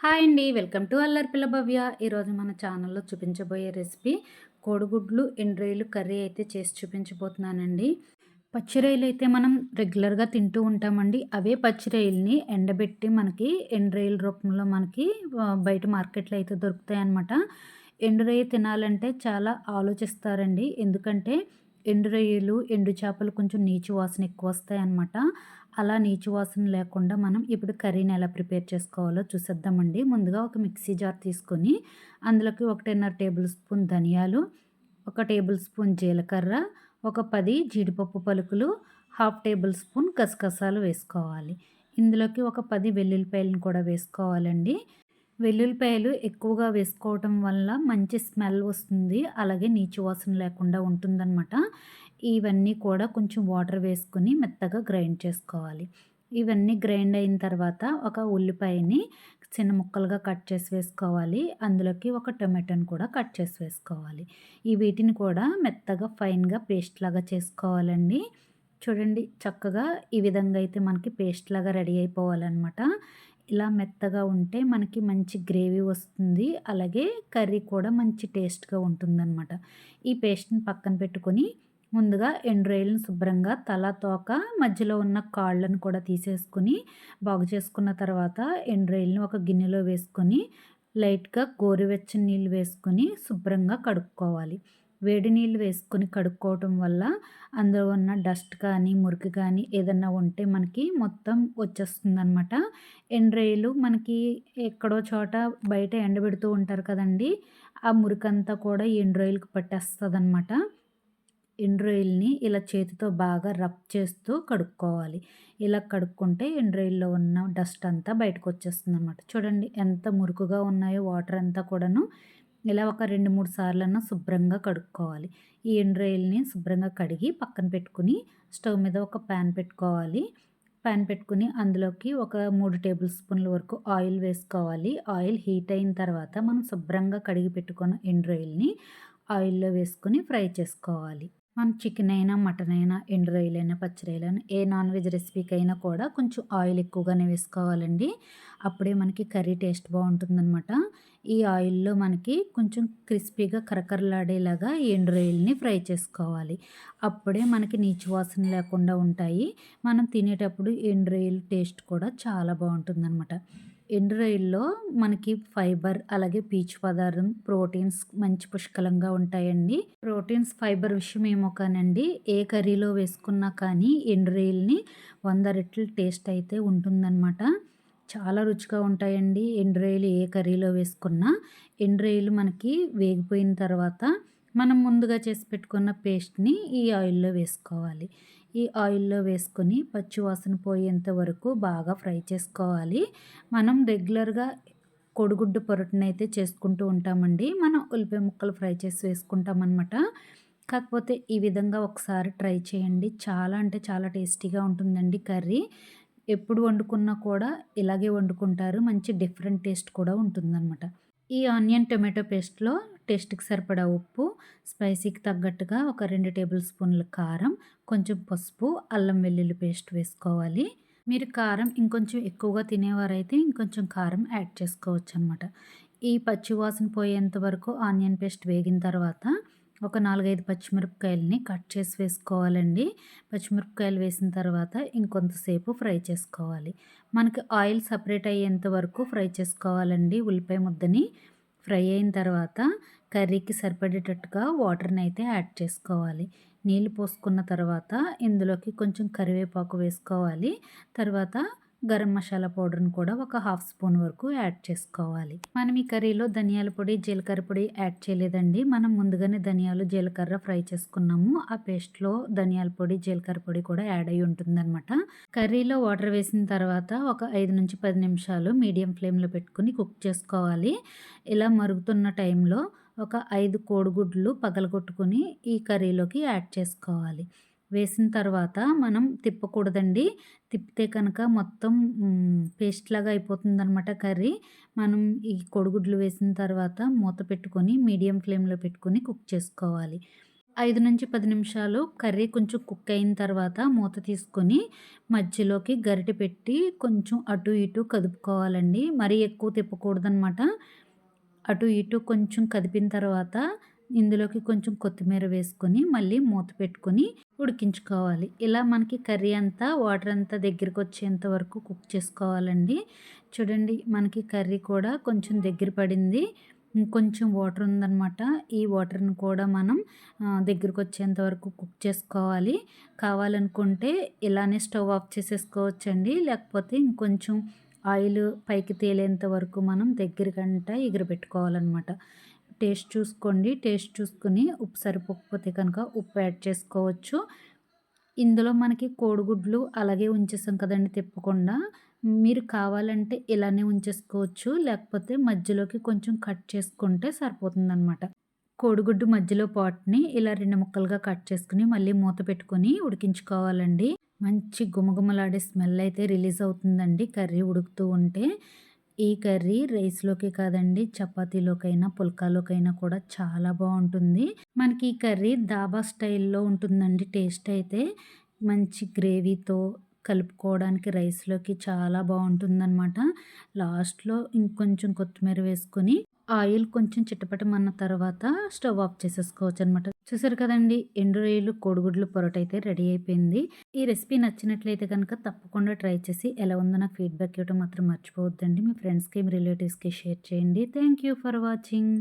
Hi అండి. Welcome to అల్లరి పిల్ల భవ్య. ఈరోజు మన ఛానల్లో చూపించబోయే రెసిపీ కోడిగుడ్లు ఎండ్రాయిలు కర్రీ అయితే చేసి చూపించబోతున్నానండి. పచ్చిరొయ్యలు అయితే మనం రెగ్యులర్గా తింటూ ఉంటామండి. అవే పచ్చిరొయ్యల్ని ఎండబెట్టి మనకి ఎండ్రాయిల రూపంలో మనకి బయట మార్కెట్లో అయితే దొరుకుతాయి అన్నమాట ఎండురొయ్య తినాలంటే చాలా ఆలోచిస్తారండి. ఎందుకంటే ఎండు రొయ్యలు ఎండు చేపలు కొంచెం నీచు వాసన ఎక్కువ వస్తాయి అన్నమాట అలా నీచు వాసన లేకుండా మనం ఇప్పుడు కర్రీని ఎలా ప్రిపేర్ చేసుకోవాలో చూసేద్దామండి. ముందుగా ఒక మిక్సీ జార్ తీసుకొని అందులోకి ఒకటిన్నర టేబుల్ స్పూన్ ధనియాలు ఒక టేబుల్ స్పూన్ జీలకర్ర ఒక పది జీడిపప్పు పలుకులు హాఫ్ టేబుల్ స్పూన్ గసగసాలు వేసుకోవాలి. ఇందులోకి ఒక పది వెల్లుల్లిపాయలను కూడా వేసుకోవాలండి. వెల్లుల్లిపాయలు ఎక్కువగా వేసుకోవటం వల్ల మంచి స్మెల్ వస్తుంది. అలాగే నీచు వాసన లేకుండా ఉంటుందన్నమాట. ఇవన్నీ కూడా కొంచెం వాటర్ వేసుకుని మెత్తగా గ్రైండ్ చేసుకోవాలి. ఇవన్నీ గ్రైండ్ అయిన తర్వాత ఒక ఉల్లిపాయని చిన్న ముక్కలుగా కట్ చేసి వేసుకోవాలి. అందులోకి ఒక టొమాటోని కూడా కట్ చేసి వేసుకోవాలి. ఈ వీటిని కూడా మెత్తగా ఫైన్గా పేస్ట్ లాగా చేసుకోవాలండి. చూడండి చక్కగా ఈ విధంగా అయితే మనకి పేస్ట్ లాగా రెడీ అయిపోవాలన్నమాట. ఇలా మెత్తగా ఉంటే మనకి మంచి గ్రేవీ వస్తుంది. అలాగే కర్రీ కూడా మంచి టేస్ట్గా ఉంటుందన్నమాట. ఈ పేస్ట్ని పక్కన పెట్టుకొని ముందుగా ఎండ్రాయిల్ని శుభ్రంగా తల తోక మధ్యలో ఉన్న కాళ్ళను కూడా తీసేసుకుని బాగు చేసుకున్న తర్వాత ఎండ్రాయిల్ని ఒక గిన్నెలో వేసుకొని లైట్గా గోరువెచ్చని నీళ్ళు వేసుకొని శుభ్రంగా కడుక్కోవాలి. వేడి నీళ్ళు వేసుకొని కడుక్కోవటం వల్ల అందులో ఉన్న డస్ట్ కానీ మురికి కానీ ఏదన్నా ఉంటే మనకి మొత్తం వచ్చేస్తుంది అనమాట ఎండ్రాయిలు మనకి ఎక్కడో చోట బయట ఎండబెడుతూ ఉంటారు కదండి ఆ మురికంతా కూడా ఎండ్రాయిల్కి పట్టేస్తుంది అనమాట ఎండ్రాయిల్ని ఇలా చేతితో బాగా రబ్ చేస్తూ కడుక్కోవాలి. ఇలా కడుక్కుంటే ఎండ్రాయిల్లో ఉన్న డస్ట్ అంతా బయటకు వచ్చేస్తుంది అనమాట చూడండి ఎంత మురుకుగా ఉన్నాయో వాటర్ అంతా కూడాను. ఇలా ఒక రెండు మూడు సార్లన్నా శుభ్రంగా కడుక్కోవాలి. ఈ ఎండ్రాయిల్ని శుభ్రంగా కడిగి పక్కన పెట్టుకుని స్టవ్ మీద ఒక ప్యాన్ పెట్టుకోవాలి. ప్యాన్ పెట్టుకుని అందులోకి ఒక మూడు టేబుల్ స్పూన్ల వరకు ఆయిల్ వేసుకోవాలి. ఆయిల్ హీట్ అయిన తర్వాత మనం శుభ్రంగా కడిగి పెట్టుకున్న ఎండ్రాయిల్ని ఆయిల్లో వేసుకొని ఫ్రై చేసుకోవాలి. మనం చికెన్ అయినా మటన్ అయినా ఎండు రొయ్యలైనా పచ్చి రొయ్యలైనా ఏ నాన్ వెజ్ రెసిపీకి అయినా కూడా కొంచెం ఆయిల్ ఎక్కువగానే వేసుకోవాలండి. అప్పుడే మనకి కర్రీ టేస్ట్ బాగుంటుందన్నమాట. ఈ ఆయిల్లో మనకి కొంచెం క్రిస్పీగా కరకరలాడేలాగా ఎండు రొయ్యల్ని ఫ్రై చేసుకోవాలి. అప్పుడే మనకి నీచు వాసన లేకుండా ఉంటాయి. మనం తినేటప్పుడు ఎండు రొయ్యల టేస్ట్ కూడా చాలా బాగుంటుందన్నమాట. ఎండు మనకి ఫైబర్ అలాగే పీచు పదార్థం ప్రోటీన్స్ మంచి పుష్కలంగా ఉంటాయండి. ప్రోటీన్స్ ఫైబర్ విషయం ఏమో కానండి ఏ కర్రీలో వేసుకున్నా కానీ ఎండు రొయ్యల్ని వంద రెట్లు టేస్ట్ అయితే ఉంటుందన్నమాట. చాలా రుచిగా ఉంటాయండి ఎండు రొయ్యలు ఏ కర్రీలో వేసుకున్నా. ఎండు రొయ్యలు మనకి వేగిపోయిన తర్వాత మనం ముందుగా చేసి పెట్టుకున్న పేస్ట్ని ఈ ఆయిల్లో వేసుకోవాలి. ఈ ఆయిల్లో వేసుకొని పచ్చివాసన పోయేంత వరకు బాగా ఫ్రై చేసుకోవాలి. మనం రెగ్యులర్గా కోడిగుడ్డు పొరటునైతే చేసుకుంటూ ఉంటామండి. మనం ఉల్లిపాయ ముక్కలు ఫ్రై చేసి వేసుకుంటామన్నమాట. కాకపోతే ఈ విధంగా ఒకసారి ట్రై చేయండి. చాలా అంటే చాలా టేస్టీగా ఉంటుందండి కర్రీ. ఎప్పుడు వండుకున్నా కూడా ఇలాగే వండుకుంటారు. మంచి డిఫరెంట్ టేస్ట్ కూడా ఉంటుందన్నమాట. ఈ ఆనియన్ టొమాటో పేస్ట్లో టేస్ట్కి సరిపడా ఉప్పు స్పైసీకి తగ్గట్టుగా ఒక రెండు టేబుల్ స్పూన్ల కారం కొంచెం పసుపు అల్లం వెల్లుల్లి పేస్ట్ వేసుకోవాలి. మీరు కారం ఇంకొంచెం ఎక్కువగా తినేవారైతే ఇంకొంచెం కారం యాడ్ చేసుకోవచ్చు అనమాట ఈ పచ్చివాసన పోయేంత వరకు ఆనియన్ పేస్ట్ వేగిన తర్వాత ఒక నాలుగైదు పచ్చిమిరపకాయలని కట్ చేసి వేసుకోవాలండి. పచ్చిమిరపకాయలు వేసిన తర్వాత ఇంకొంతసేపు ఫ్రై చేసుకోవాలి. మనకి ఆయిల్ సపరేట్ అయ్యేంత వరకు ఫ్రై చేసుకోవాలండి ఉల్లిపాయ ముద్దని. ఫ్రై అయిన తర్వాత కర్రీకి సరిపడేటట్టుగా వాటర్ని అయితే యాడ్ చేసుకోవాలి. నీళ్ళు పోసుకున్న తర్వాత ఇందులోకి కొంచెం కరివేపాకు వేసుకోవాలి. తర్వాత గరం మసాలా పౌడర్ని కూడా ఒక హాఫ్ స్పూన్ వరకు యాడ్ చేసుకోవాలి. మనం ఈ కర్రీలో ధనియాల పొడి జీలకర్ర పొడి యాడ్ చేయలేదండి. మనం ముందుగానే ధనియాలు జీలకర్ర ఫ్రై చేసుకున్నాము. ఆ పేస్ట్లో ధనియాల పొడి జీలకర్ర పొడి కూడా యాడ్ అయి ఉంటుందన్నమాట. కర్రీలో వాటర్ వేసిన తర్వాత ఒక ఐదు నుంచి పది నిమిషాలు మీడియం ఫ్లేమ్లో పెట్టుకుని కుక్ చేసుకోవాలి. ఇలా మరుగుతున్న టైంలో ఒక ఐదు కోడిగుడ్లు పగలగొట్టుకుని ఈ కర్రీలోకి యాడ్ చేసుకోవాలి. వేసిన తర్వాత మనం తిప్పకూడదండి. తిప్పితే కనుక మొత్తం పేస్ట్ లాగా అయిపోతుంది అనమాట కర్రీ. మనం ఈ కొడుగుడ్లు వేసిన తర్వాత మూత పెట్టుకొని మీడియం ఫ్లేమ్లో పెట్టుకొని కుక్ చేసుకోవాలి. ఐదు నుంచి పది నిమిషాలు కర్రీ కొంచెం కుక్ అయిన తర్వాత మూత తీసుకొని మధ్యలోకి గరిటె పెట్టి కొంచెం అటు ఇటు కదుపుకోవాలండి. మరీ ఎక్కువ తిప్పకూడదనమాట అటు ఇటు కొంచెం కదిపిన తర్వాత ఇందులోకి కొంచెం కొత్తిమీర వేసుకొని మళ్ళీ మూత పెట్టుకొని ఉడికించుకోవాలి. ఇలా మనకి కర్రీ అంతా వాటర్ అంతా దగ్గరికి వచ్చేంత వరకు కుక్ చేసుకోవాలండి. చూడండి మనకి కర్రీ కూడా కొంచెం దగ్గర పడింది. ఇంకొంచెం వాటర్ ఉందన్నమాట. ఈ వాటర్ని కూడా మనం దగ్గరకు వచ్చేంత వరకు కుక్ చేసుకోవాలి. కావాలనుకుంటే ఇలానే స్టవ్ ఆఫ్ చేసేసుకోవచ్చండి. లేకపోతే ఇంకొంచెం ఆయిల్ పైకి తేలేంత వరకు మనం దగ్గరకంట ఎగిరిపెట్టుకోవాలన్నమాట టేస్ట్ చూసుకోండి. టేస్ట్ చూసుకుని ఉప్పు సరిపోకపోతే కనుక ఉప్పు యాడ్ చేసుకోవచ్చు. ఇందులో మనకి కోడిగుడ్లు అలాగే ఉంచేసాం కదండి తిప్పకుండా. మీరు కావాలంటే ఇలానే ఉంచేసుకోవచ్చు. లేకపోతే మధ్యలోకి కొంచెం కట్ చేసుకుంటే సరిపోతుందన్నమాట. కోడిగుడ్డు మధ్యలో పాట్ని ఇలా రెండు ముక్కలుగా కట్ చేసుకుని మళ్ళీ మూత పెట్టుకొని ఉడికించుకోవాలండి. మంచి గుమగుమలాడే స్మెల్ అయితే రిలీజ్ అవుతుందండి కర్రీ ఉడుకుతూ ఉంటే. ఈ కర్రీ రైస్లోకి కాదండి చపాతీలోకైనా పుల్కాలోకైనా కూడా చాలా బాగుంటుంది మనకి ఈ కర్రీ దాబా స్టైల్లో ఉంటుందండి టేస్ట్ అయితే. మంచి గ్రేవీతో కలుపుకోవడానికి రైస్లోకి చాలా బాగుంటుందన్నమాట లాస్ట్లో ఇంకొంచెం కొత్తిమీర వేసుకొని ఆయిల్ కొంచెం చిట్టపటమన్న తర్వాత స్టవ్ ఆఫ్ చేసేసుకోవచ్చు అనమాట చూసారు కదండి ఎండు రొయ్యలు కోడిగుడ్లు పొరట అయితే రెడీ అయిపోయింది. ఈ రెసిపీ నచ్చినట్లయితే కనుక తప్పకుండా ట్రై చేసి ఎలా ఉందో నాకు ఫీడ్బ్యాక్ ఇవ్వడం మాత్రం మర్చిపోవద్దండి. మీ ఫ్రెండ్స్కి మీ రిలేటివ్స్కి షేర్ చేయండి. Thank you for watching.